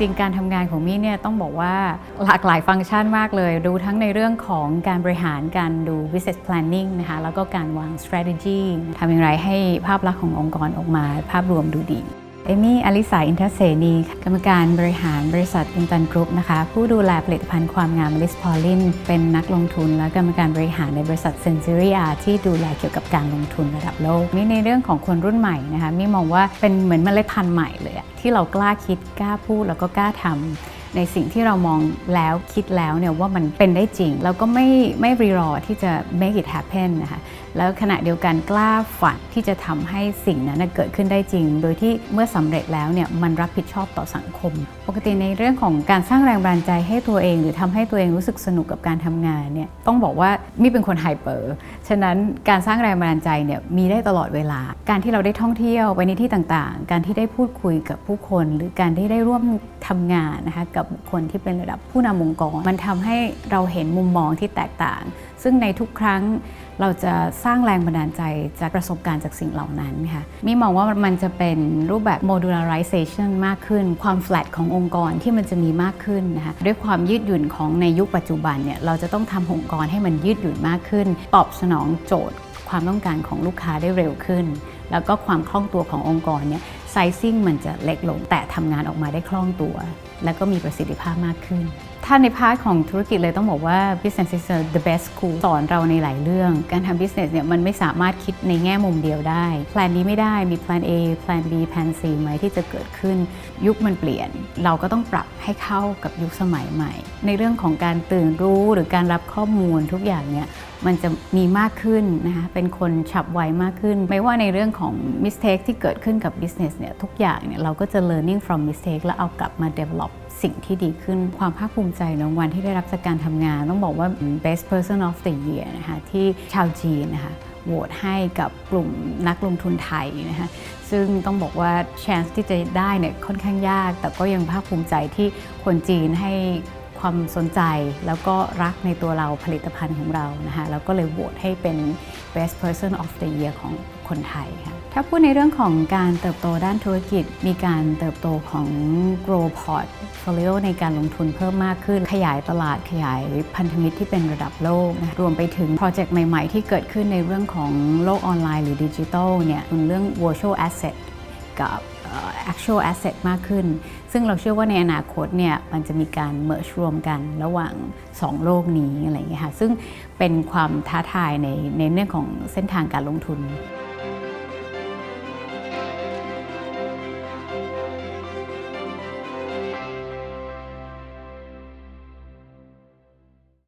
จริงๆการทำงานของมี่เนี่ยต้องบอกว่าหลากหลายฟังก์ชันมากเลย ดูทั้งในเรื่องของการบริหารการดู business planning นะคะแล้วก็การวาง strategy ทำอย่างไรให้ภาพลักษณ์ขององค์กรออกมา ภาพรวมดูดี เอมี่อลิสาอินทเสนี กรรมการบริหารบริษัทอินตันกรุ๊ปนะคะ ผู้ดูแลผลิตภัณฑ์ความงามลิสพอลิน เป็นนักลงทุน และกรรมการบริหารในบริษัทเซนซิรีอาที่ดูแลเกี่ยวกับการลงทุนระดับโลกนี่ในเรื่องของคนรุ่นใหม่นะคะมี่มองว่าเป็นเหมือนเมล็ดพันธุ์ใหม่เลยที่เรากล้าคิดกล้าพูดแล้วก็กล้าทำ ในสิ่งที่เรามองแล้วคิดแล้วเนี่ยว่ามันเป็นได้จริง แล้วก็ไม่ไม่รีรอที่จะ make it happen นะคะแล้วขณะเดียวกันกล้าฝันที่จะทำให้สิ่งนั้นเกิดขึ้นได้จริง โดยที่เมื่อสำเร็จแล้วเนี่ยมันรับผิดชอบต่อสังคม ปกติในเรื่องของการสร้างแรงบันดาลใจให้ตัวเอง หรือทำให้ตัวเองรู้สึกสนุกกับการทำงานเนี่ยต้องบอกว่ามี่เป็นคนไฮเปอร์ฉะนั้นการสร้างแรงบันดาลใจเนี่ยมีได้ตลอดเวลา การที่เราได้ท่องเที่ยวไปในที่ต่างๆ การที่ได้พูดคุยกับผู้คน หรือการที่ได้ร่วมทำงานนะคะกับบุคคลที่เป็นระดับผู้นำองค์กร มันทำให้เราเห็นมุมมองที่แตกต่าง ซึ่งในทุกครั้งเราจะสร้างแรงบันดาลใจจากประสบการณ์จากสิ่งเหล่านั้นค่ะมีมองว่ามันจะเป็นรูปแบบ modularization มากขึ้น ความ flat ขององค์กรที่มันจะมีมากขึ้นนะคะด้วยความยืดหยุ่นของในยุคปัจจุบันเนี่ยเราจะต้องทำองค์กรให้มันยืดหยุ่นมากขึ้น ตอบสนองโจทย์ ความต้องการของลูกค้าได้เร็วขึ้น แล้วก็ความคล่องตัวขององค์กรเนี่ย ไซซิ่งมันจะเล็กลง แต่ทำงานออกมาได้คล่องตัว แล้วก็มีประสิทธิภาพมากขึ้น ถ้าในพาร์ทของธุรกิจเลยต้องบอกว่า business is the best school สอนเราในหลายเรื่อง การทำ business เนี่ยมันไม่สามารถคิดในแง่มุมเดียวได้ แพลนนี้ไม่ได้มี plan A plan B plan C ไหมที่จะเกิดขึ้น ยุคมันเปลี่ยน เราก็ต้องปรับให้เข้ากับยุคสมัยใหม่ ในเรื่องของการตื่นรู้หรือการรับข้อมูลทุกอย่างเนี่ย มันจะมีมากขึ้นนะคะเป็นคนฉับไวมากขึ้น ไม่ว่าในเรื่องของ mistake ที่เกิดขึ้นกับ business เนี่ยทุกอย่างเนี่ยเราก็จะ learning from mistake แล้วเอากลับมา develop สิ่งที่ดีขึ้นความภาคภูมิใจรางวัลที่ได้รับจากการทำงาน ต้องบอกว่า best person of the year นะคะที่ชาวจีนนะคะโหวตให้กับกลุ่มนักลงทุนไทยนะคะซึ่งต้องบอกว่า chance ที่จะได้เนี่ยค่อนข้างยาก แต่ก็ยังภาคภูมิใจที่คนจีนให้ ความสนใจ แล้วก็รักในตัวเราผลิตภัณฑ์ของเรานะคะแล้วก็เลยโหวตให้เป็น best person of the year ของคนไทยค่ะถ้าพูดในเรื่องของการเติบโตด้านธุรกิจ มีการเติบโตของ grow portfolio ในการลงทุนเพิ่มมากขึ้น ขยายตลาดขยายพันธมิตรที่เป็นระดับโลกนะรวมไปถึงโปรเจกต์ใหม่ ๆ ที่เกิดขึ้นในเรื่องของโลกออนไลน์หรือดิจิทัลเนี่ยเป็นเรื่อง virtual asset กับ actual asset มากขึ้น ซึ่งเราเชื่อว่าในอนาคตเนี่ยมันจะมีการ merge รวมกันระหว่าง 2 โลกนี้อะไรอย่างเงี้ยค่ะซึ่งเป็นความท้าทายในในเรื่องของเส้นทางการลงทุน